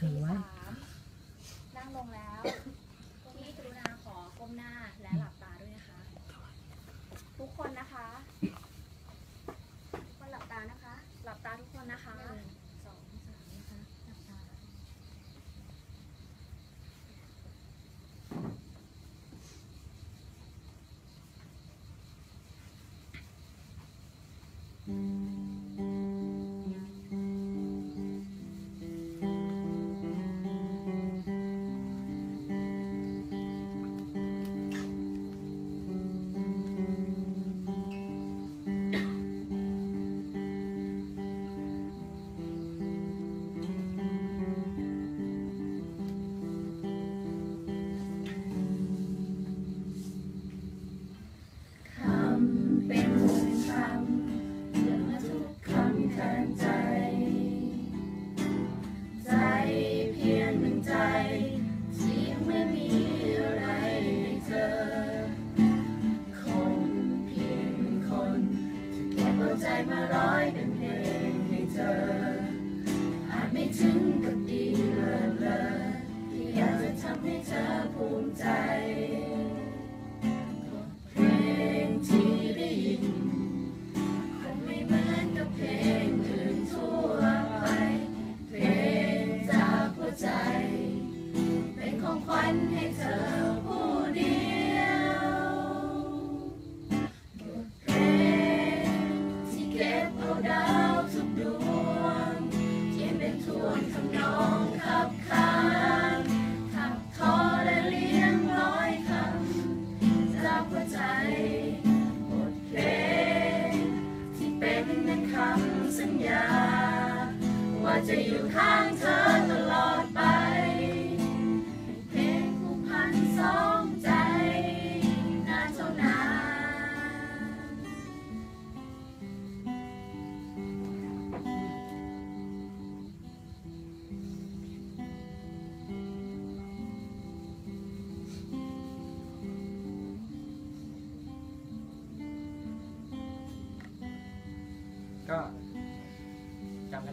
ถือไว้ตีสามนั่งลงแล้วพี่กรุณาขอก้มหน้าและหลับตาด้วยนะคะ ทุกคนนะคะทุกคนหลับตานะคะ หลับตาทุกคนนะคะหนึ่งสองสามนะคะหลับตาค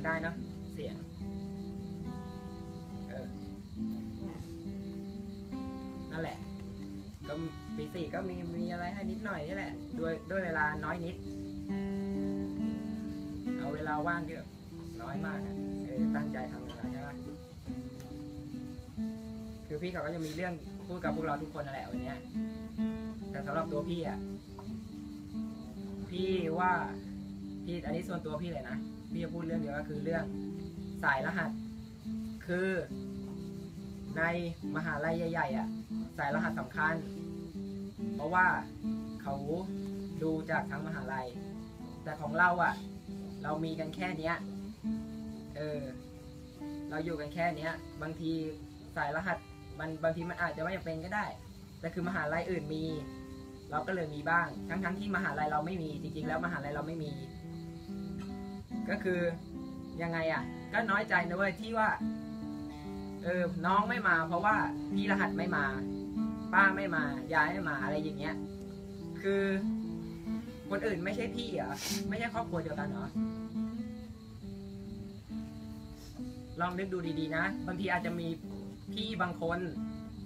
ได้เนะเสียงเออนั่นแหละ ก็ปีสี่ก็มีมีอะไรให้นิดหน่อยนี่แหละ ด้วยด้วยเวลาน้อยนิด เอาเวลาว่างที่แบบน้อยมากอะเออตั้งใจทำงานใช่ไหมคือพี่เขาก็จะมีเรื่องพูดกับพวกเราทุกคนนั่นแหละวันเนี้ยแต่สำหรับตัวพี่อะ พี่ว่าพี่อันนี้ส่วนตัวพี่เลยนะ พี่จะพูดเรื่องเดียวก็คือเรื่องสายรหัส คือในมหาลัยใหญ่ๆอะสายรหัสสำคัญ เพราะว่าเขาดูจากทั้งมหาลัย แต่ของเราอะ เรามีกันแค่เนี้ยเออเราอยู่กันแค่เนี้ย บางทีสายรหัสมันบางทีมันอาจจะไม่จำเป็นก็ได้ แต่คือมหาลัยอื่นมี เราก็เลยมีบ้าง ทั้งๆที่มหาลัยเราไม่มีจริงๆแล้วมหาลัยเราไม่มี ก็คือยังไงอะ ก็น้อยใจนะเว้ยที่ว่า เออ น้องไม่มา เพราะว่าพี่รหัสไม่มา ป้าไม่มายายไม่มาอะไรอย่างเงี้ย คือคนอื่นไม่ใช่พี่เหรอไม่ใช่ครอบครัวเดียวกันเหรอลองนึกดูดีๆนะบางทีอาจจะมีพี่บางคน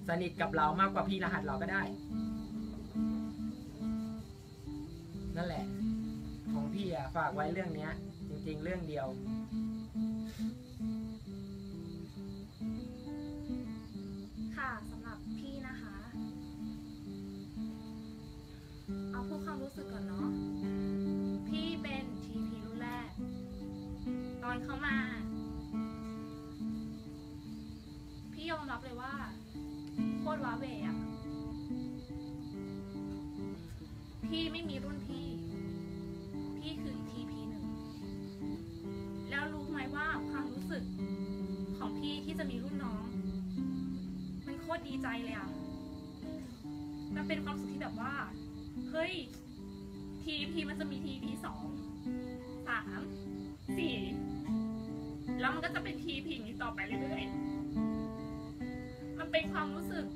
สนิทกับเรามากกว่าพี่รหัสเราก็ได้ นั่นแหละ ของพี่อะฝากไว้เรื่องเนี้ย จริงเรื่องเดียว ค่ะสำหรับพี่นะคะ เอาพูดความรู้สึกก่อนเนาะพี่เป็นทีพีรุ่นแรก ตอนเข้ามา พี่ยอมรับเลยว่าโคตรว้าเวอะพี่ไม่มีรุ่นพี่ ตรดีใจเลยอะมันเป็นความสุขที่แบบว่า เฮ้ย ทีพีมันจะมีทีพีสองสามสี่แล้วมันก็จะเป็นทีพีนี้ต่อไปเรื่อยๆ มันเป็นความรู้สึก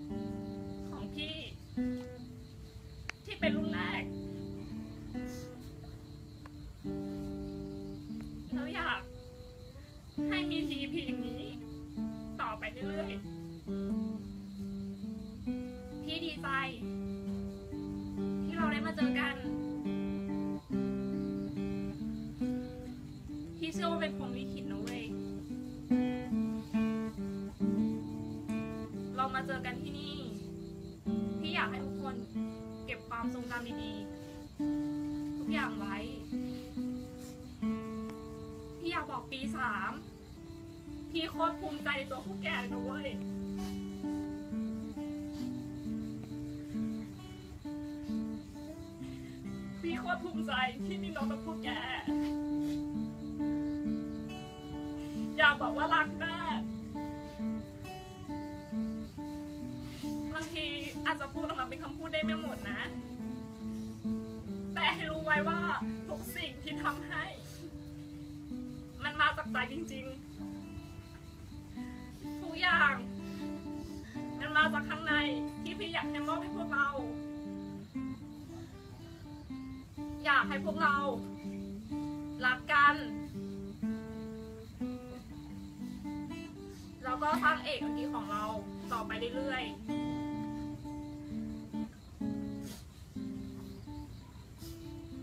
มาเจอกันพี่เชื่อว่าเป็นพรหมลิขิตนะเว้ย เรามาเจอกันที่นี่ พี่อยากให้ทุกคนเก็บความทรงจำดีๆ ทุกอย่างไว้ พี่อยากบอกปีสาม พี่โคตรภูมิใจในตัวพวกแกเลยนะเว้ย มิใจที่มีน้องกับพวกแก อยากบอกว่ารักแม่บางทีอาจจะพูดออกมาเป็นคำพูดได้ไม่หมดนะ แต่ให้รู้ไว้ว่าทุกสิ่งที่ทำให้ มันมาจากใจจริง ๆ ให้พวกเรา รักกัน แล้วก็สร้างเอกอันดีของเราต่อไปเรื่อยๆ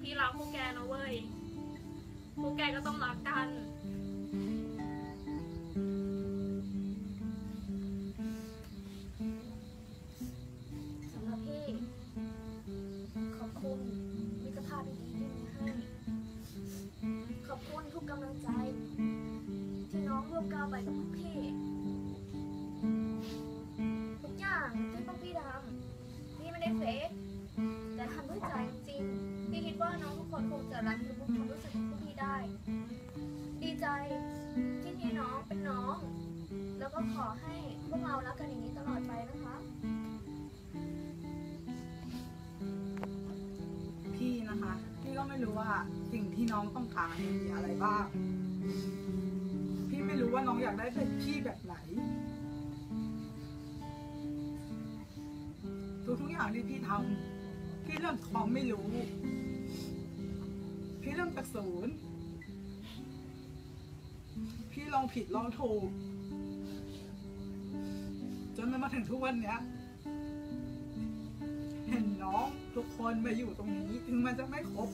พี่รักพวกแกนะเว้ย พวกแกก็ต้องรักกัน น้องมีอะไรบ้าง พี่ไม่รู้ว่าน้องอยากได้เป็นพี่แบบไหน ทุกทุกๆอย่างที่พี่ทำพี่เริ่มความไม่รู้ พี่เริ่มจากศูนย์ พี่ลองผิดลองถูกจนมันมาถึงทุกวันเนี้ยเห็นน้องทุกคนมาอยู่ตรงนี้ ถึงมันจะไม่ครบ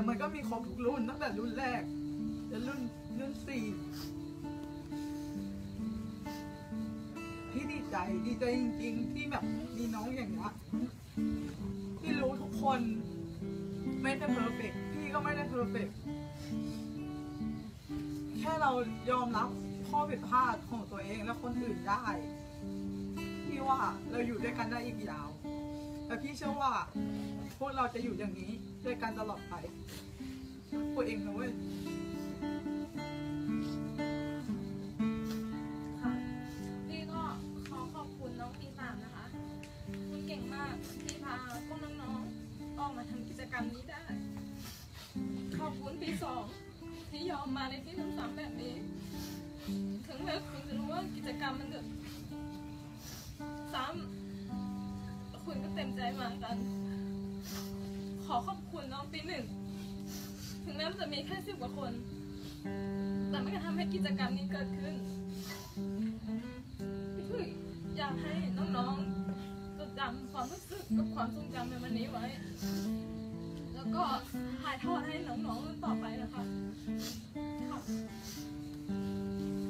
แต่มันก็มีครบทุกรุ่นตั้งแต่รุ่นแรกจนรุ่นรุ่นสี่พี่ดีใจดีใจจริงๆ ที่แบบมีน้องอย่างเงี้ยที่รู้ทุกคนไม่ได้เพอร์เฟกพี่ก็ไม่ได้เพอร์เฟกแค่เรายอมรับข้อผิดพลาดของตัวเองและคนอื่นได้พี่ว่าเราอยู่ด้วยกันได้อีกยาว แต่พี่เชื่อว่า พวกเราจะอยู่อย่างนี้ด้วยกันตลอดไปตัวเองนะเว้ยค่ะพี่ก็ขอขอบคุณน้องปีสามนะคะคุณเก่งมากที่พาพวกน้องๆออกมาทำกิจกรรมนี้ได้ ขอบคุณปีสองที่ยอมมาในที่ซ้ำๆแบบนี้ ถึงแม้คุณจะรู้ว่ากิจกรรมมันจะซ้ำ คุณก็เต็มใจมากัน ขอขอบคุณน้องปีหนึ่ง ถึงแม้มันจะมีแค่สิบกว่าคน แต่มันก็ทำให้กิจกรรมนี้เกิดขึ้นคืออยากให้น้องๆจดจำความรู้สึกกับความทรงจำในวันนี้ไว้ แล้วก็ถ่ายทอดให้น้องๆรุ่นต่อไปนะคะ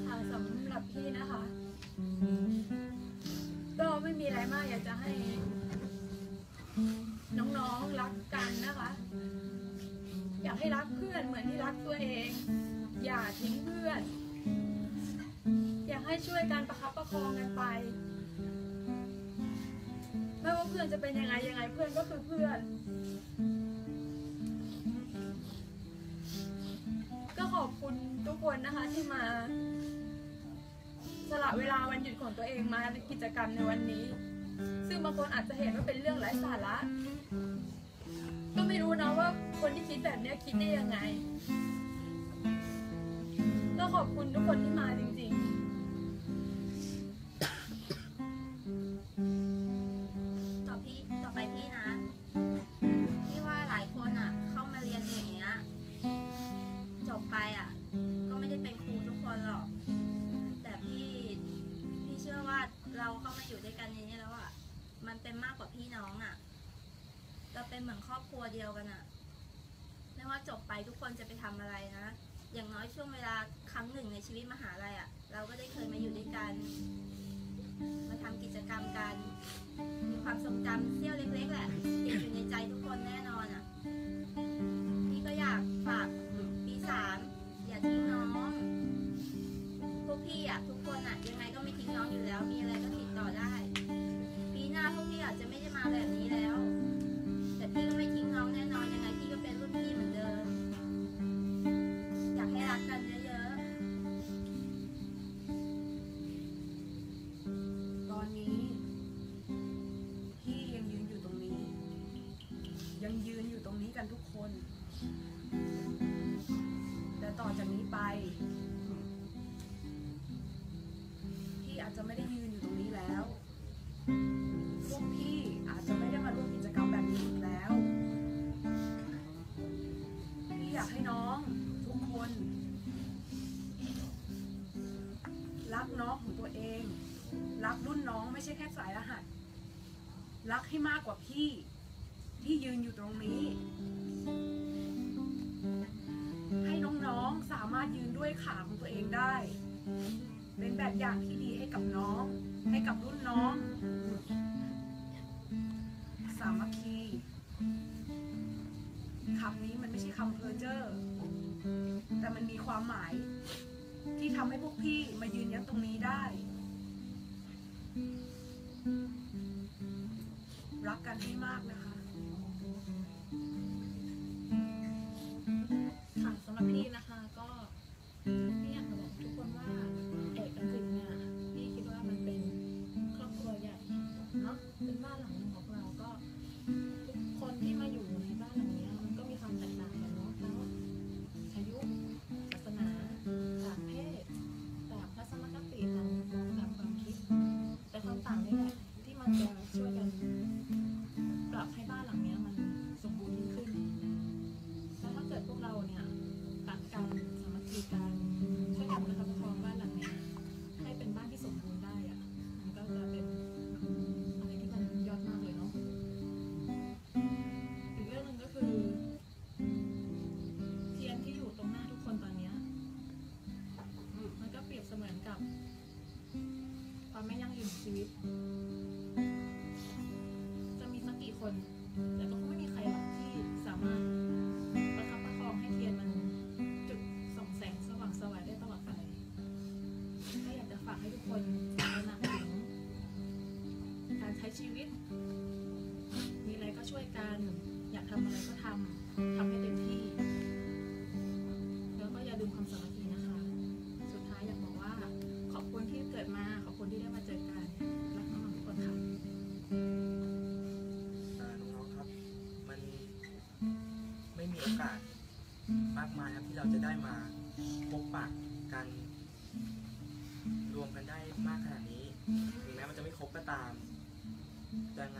ค่ะสำหรับพี่นะคะ ก็ไม่มีอะไรมากอยากจะให้ รักกันนะคะ อยากให้รักเพื่อนเหมือนที่รักตัวเอง อย่าทิ้งเพื่อน อยากให้ช่วยกันประคับประคองกันไป ไม่ว่าเพื่อนจะเป็นยังไงยังไงเพื่อนก็คือเพื่อน ก็ขอบคุณทุกคนนะคะที่มาสละเวลาวันหยุดของตัวเองมาในกิจกรรมในวันนี้ ซึ่งบางคนอาจจะเห็นว่าเป็นเรื่องไร้สาระ ก็ไม่รู้นะว่าคนที่คิดแบบเนี้ยคิดได้ยังไง ก็ขอบคุณทุกคนที่มาจริงำกิจกรรมกัน มีความทรงจำเสี้ยวเล็กๆแหละติดอยู่ในใจทุกคนแน่นอนอะ ไม่ใช่แค่สายรหัส รักให้มากกว่าพี่ ที่ยืนอยู่ตรงนี้ ให้น้องๆสามารถยืนด้วยขาของตัวเองได้ เป็นแบบอย่างที่ดีให้กับน้อง ให้กับรุ่นน้อง สามัคคีคำนี้มันไม่ใช่คำเพอเจอร์แต่มันมีความหมาย ที่ทำให้พวกพี่มายืนยันตรงนี้ได้ รักกันให้มากนะคะค่ะสำหรับพี่นะคะ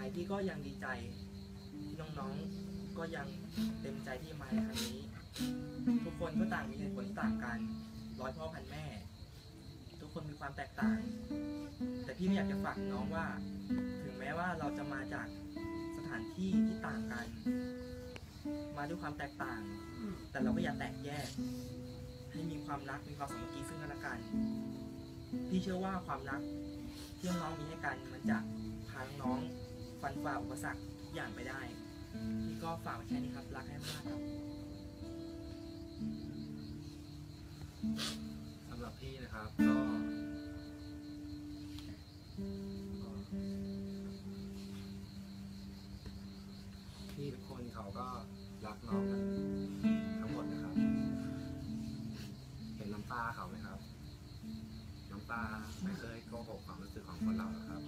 ายพี่ก็ยังดีใจน้องๆก็ยังเต็มใจที่มาในครั้งนี้ ทุกคนก็ต่างมีเหตุผลต่างกัน ร้อยพ่อพันแม่ ทุกคนมีความแตกต่าง แต่พี่ไม่อยากจะฝากน้องว่า ถึงแม้ว่าเราจะมาจากสถานที่ที่ต่างกัน มาด้วยความแตกต่าง แต่เราก็อย่าแตกแยก ให้มีความรักมีความสามัคคีซึ่งกันและกันพี่เชื่อว่าความรักที่น้องมีให้กันมันจะพาน้อง ฟันฝ่าอุปสรรคทุกอย่างไปได้นี่ก็ฝากไว้แค่นี้ครับ รักให้มากครับสำหรับพี่นะครับก็พี่ทุกคนเขาก็รักน้องทั้งหมดนะครับ เห็นน้ำตาเขาไหมครับ น้ำตาไม่เคยโกหกความรู้สึกของคนเราหรอกครับ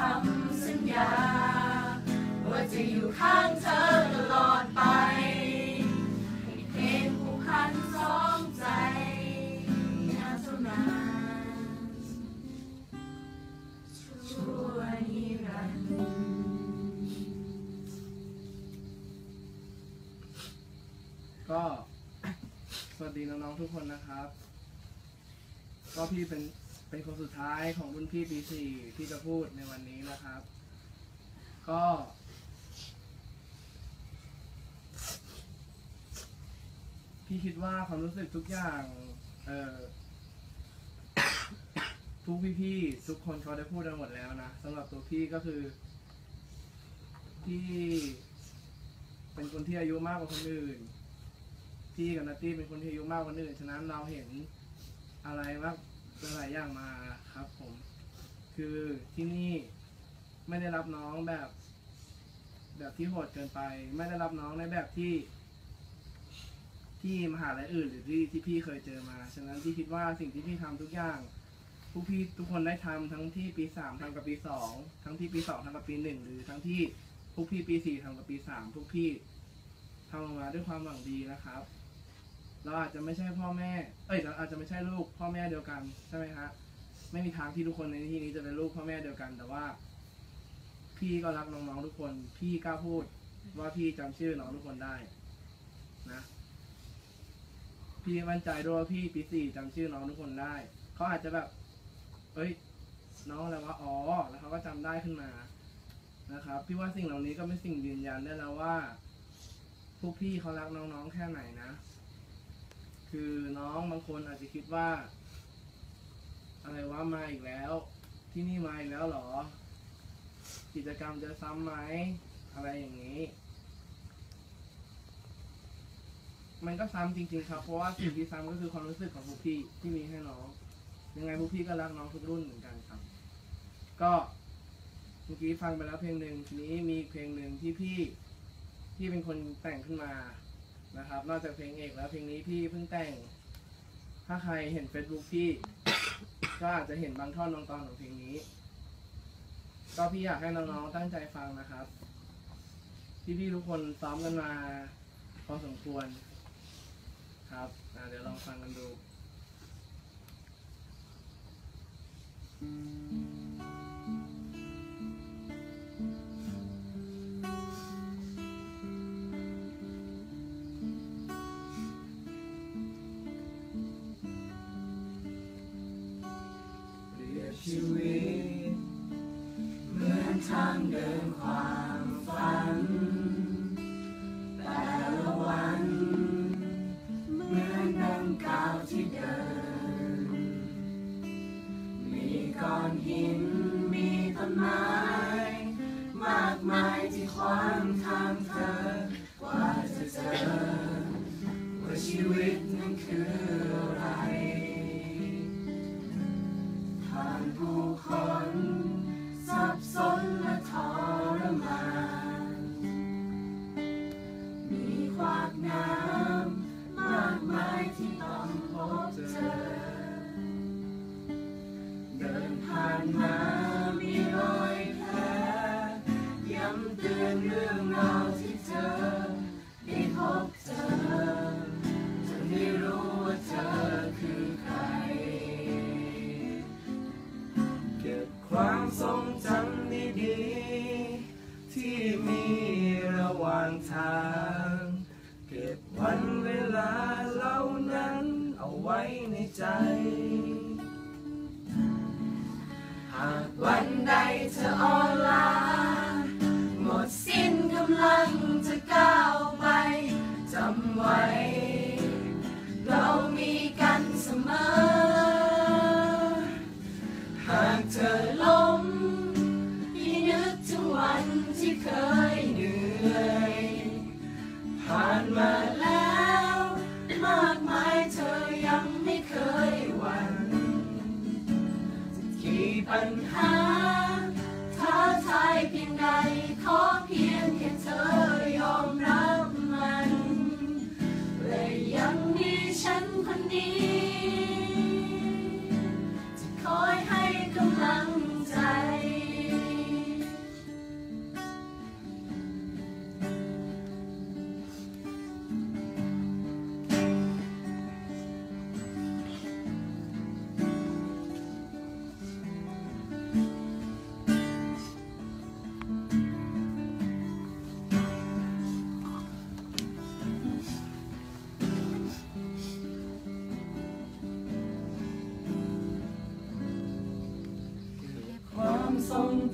คำสัญญา ว่าจะอยู่ข้างเธอตลอดไปเพลงผูกพันสองใจนาสท่ารชั่วนิรันดร์ก็สวัสดีน้องๆทุกคนนะครับ ก็พี่เป็น เป็นคนสุดท้ายของรุ่นพี่ปีสี่ที่จะพูดในวันนี้นะครับ ก็ พี่คิดว่าความรู้สึกทุกอย่าง เอ่อทุกพี่ๆทุกคนเขาได้พูดกันหมดแล้วนะสำหรับตัวพี่ก็คือ พี่เป็นคนที่อายุมากกว่าคนอื่น พี่กับนัตตี้เป็นคนที่อายุมากกว่าคนอื่น ฉะนั้นเราเห็นอะไรมาก หลายๆอย่างมาครับผม คือที่นี่ไม่ได้รับน้องแบบ แบบที่โหดเกินไป ไม่ได้รับน้องในแบบที่ ที่มหาลัยอื่น หรือที่ที่พี่เคยเจอมา ฉะนั้นพี่คิดว่าสิ่งที่พี่ทำทุกอย่างพวกพี่ทุกคนได้ทำทั้งที่ปีสามทำกับปีสองทั้งที่ปีสองทำกับปีหนึ่งหรือทั้งที่พวกพี่ปีสี่ทำกับปีสามพวกพี่ทำออกมาด้วยความหวังดีนะครับ เราอาจจะไม่ใช่พ่อแม่ เอ้ยเราอาจจะไม่ใช่ลูกพ่อแม่เดียวกันใช่ไหมฮะไม่มีทางที่ทุกคนในที่นี้จะเป็นลูกพ่อแม่เดียวกัน แต่ว่า พี่ก็รักน้องๆทุกคน พี่กล้าพูดว่าพี่จำชื่อน้องทุกคนได้นะพี่มั่นใจด้วยว่าพี่ปีสี่จำชื่อน้องทุกคนได้เขาอาจจะแบบเอ้ย น้องอะไรวะอ๋อแล้วเขาก็จำได้ขึ้นมานะครับ พี่ว่าสิ่งเหล่านี้ก็เป็นสิ่งยืนยันได้แล้วว่าพวกพี่เขารักน้องๆแค่ไหนนะ คือน้องบางคนอาจจะคิดว่า อะไรวะมาอีกแล้ว ที่นี่มาอีกแล้วหรอ กิจกรรมจะซ้ำไหมอะไรอย่างนี้ มันก็ซ้ำจริง ๆ ครับ เพราะว่าสิ่งที่ซ้ำก็คือความรู้สึกของพวกพี่ที่มีให้น้อง ยังไงพวกพี่ก็รักน้องทุกรุ่นเหมือนกันครับ ก็เมื่อกี้ฟังไปแล้วเพลงหนึ่งทีนี้มีเพลงหนึ่งที่พี่ พี่เป็นคนแต่งขึ้นมา นะครับ นอกจากเพลงเอกแล้วเพลงนี้พี่เพิ่งแต่ง ถ้าใครเห็น Facebook พี่ ก็อาจจะเห็นบางท่อนบางตอนของเพลงนี้ ก็พี่อยากให้น้องๆตั้งใจฟังนะครับ พี่ๆทุกคนซ้อมกันมาพอสมควร ครับอะเดี๋ยวลองฟังกันดูเป ชีวิต เหมือนทางเดินความ ต้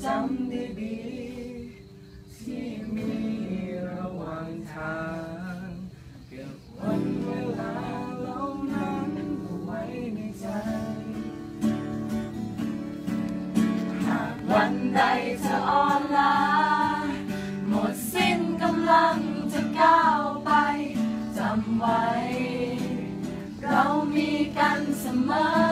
จำดีๆที่มีระหว่างทางเก็บวันเวลาเหล่านั้นไว้ในใจหากวันใดเธออ่อนล้าหมดสิ้นกำลังจะก้าวไปจำไว้ เรามีกันเสมอ